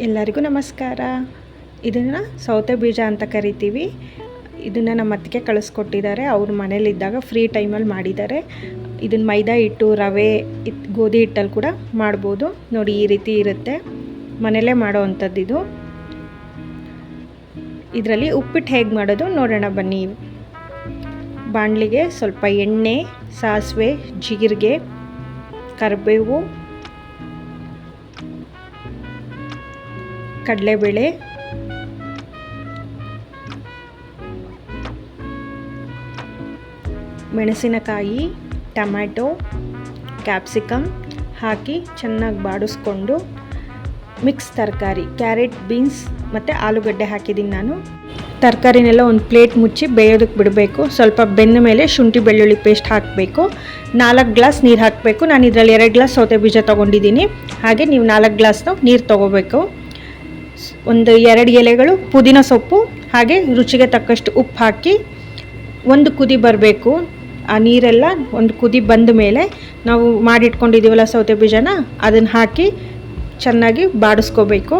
ಎಲ್ಲರಿಗೂ ನಮಸ್ಕಾರ. ಇದನ್ನು ಸೌತೆ ಬೀಜ ಅಂತ ಕರಿತೀವಿ. ಇದನ್ನು ನಮ್ಮ ಅತ್ತಿಗೆ ಕಳಿಸ್ಕೊಟ್ಟಿದ್ದಾರೆ. ಅವ್ರ ಮನೇಲಿದ್ದಾಗ ಫ್ರೀ ಟೈಮಲ್ಲಿ ಮಾಡಿದ್ದಾರೆ. ಇದನ್ನು ಮೈದಾ ಹಿಟ್ಟು, ರವೆ, ಇತ್, ಗೋಧಿ ಹಿಟ್ಟಲ್ಲಿ ಕೂಡ ಮಾಡ್ಬೋದು. ನೋಡಿ ಈ ರೀತಿ ಇರುತ್ತೆ. ಮನೇಲೇ ಮಾಡೋ ಇದು. ಇದರಲ್ಲಿ ಉಪ್ಪಿಟ್ಟು ಹೇಗೆ ಮಾಡೋದು ನೋಡೋಣ ಬನ್ನಿ. ಬಾಣಲಿಗೆ ಸ್ವಲ್ಪ ಎಣ್ಣೆ, ಸಾಸಿವೆ, ಜೀರಿಗೆ, ಕರಿಬೇವು ಕಡಲೆಬೇಳೆ. ಮೆಣಸಿನಕಾಯಿ, ಟೊಮ್ಯಾಟೊ ಕ್ಯಾಪ್ಸಿಕಮ್ ಹಾಕಿ ಚೆನ್ನಾಗಿ ಬಾಡಿಸ್ಕೊಂಡು ಮಿಕ್ಸ್ ತರಕಾರಿ, ಕ್ಯಾರೆಟ್, ಬೀನ್ಸ್ ಮತ್ತು ಆಲೂಗಡ್ಡೆ ಹಾಕಿದ್ದೀನಿ ನಾನು. ತರಕಾರಿನೆಲ್ಲ ಒಂದು ಪ್ಲೇಟ್ ಮುಚ್ಚಿ ಬೇಯೋದಕ್ಕೆ ಬಿಡಬೇಕು. ಸ್ವಲ್ಪ ಬೆಂದ ಮೇಲೆ ಶುಂಠಿ ಬೆಳ್ಳುಳ್ಳಿ ಪೇಸ್ಟ್ ಹಾಕಬೇಕು. ನಾಲ್ಕು ಗ್ಲಾಸ್ ನೀರು ಹಾಕಬೇಕು. ನಾನು ಇದರಲ್ಲಿ ಎರಡು ಗ್ಲಾಸ್ ಸೌತೆ ಬೀಜ ತೊಗೊಂಡಿದ್ದೀನಿ ಹಾಗೆ ನೀವು ನಾಲ್ಕು ಗ್ಲಾಸ್ನ ನೀರು ತೊಗೋಬೇಕು. ಒಂದು ಎರಡು ಎಲೆಗಳು, ಪುದೀನ ಸೊಪ್ಪು, ಹಾಗೆ ರುಚಿಗೆ ತಕ್ಕಷ್ಟು ಉಪ್ಪು ಹಾಕಿ ಒಂದು ಕುದಿ ಬರಬೇಕು. ಆ ನೀರೆಲ್ಲ ಒಂದು ಕುದಿ ಬಂದ ಮೇಲೆ ನಾವು ಮಾಡಿಟ್ಕೊಂಡಿದ್ದೀವಲ್ಲ ಸೌತೆ ಬೀಜನ, ಅದನ್ನು ಹಾಕಿ ಚೆನ್ನಾಗಿ ಬಾಡಿಸ್ಕೋಬೇಕು.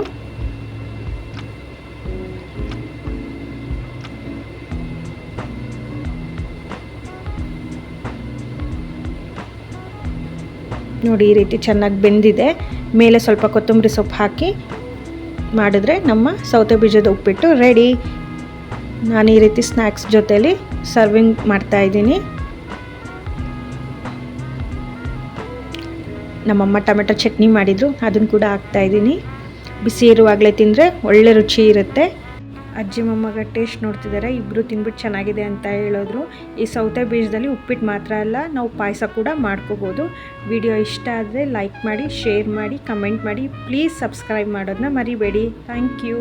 ನೋಡಿ ಈ ರೀತಿ ಚೆನ್ನಾಗಿ ಬೆಂದಿದೆ. ಮೇಲೆ ಸ್ವಲ್ಪ ಕೊತ್ತಂಬರಿ ಸೊಪ್ಪು ಹಾಕಿ ಮಾಡಿದ್ರೆ ನಮ್ಮ ಸೌತೆ ಬೀಜದ ಉಪ್ಪಿಟ್ಟು ರೆಡಿ ನಾನು ಈ ರೀತಿ ಸ್ನ್ಯಾಕ್ಸ್ ಜೊತೇಲಿ ಸರ್ವಿಂಗ್ ಮಾಡ್ತಾ ಇದ್ದೀನಿ. ನಮ್ಮಮ್ಮ ಟೊಮೆಟೊ ಚಟ್ನಿ ಮಾಡಿದರು ಅದನ್ನು ಕೂಡ ಹಾಕ್ತಾ ಇದ್ದೀನಿ. ಬಿಸಿ ಇರುವಾಗಲೇ ತಿಂದರೆ ಒಳ್ಳೆ ರುಚಿ ಇರುತ್ತೆ. ಅಜ್ಜಿ ಮೊಮ್ಮಗ ಟೇಸ್ಟ್ ನೋಡ್ತಿದ್ದಾರೆ ಇಬ್ಬರು ತಿನ್ಬಿಟ್ಟು ಚೆನ್ನಾಗಿದೆ ಅಂತ ಹೇಳಿದ್ರು. ಈ ಸೌತೆ ಬೀಜದಲ್ಲಿ ಉಪ್ಪಿಟ್ಟು ಮಾತ್ರ ಅಲ್ಲ, ನಾವು ಪಾಯಸ ಕೂಡ ಮಾಡ್ಕೋಬೋದು. ವಿಡಿಯೋ ಇಷ್ಟ ಆದರೆ ಲೈಕ್ ಮಾಡಿ ಶೇರ್ ಮಾಡಿ ಕಮೆಂಟ್ ಮಾಡಿ ಪ್ಲೀಸ್ ಸಬ್ಸ್ಕ್ರೈಬ್ ಮಾಡೋದನ್ನ ಮರಿಬೇಡಿ. Thank you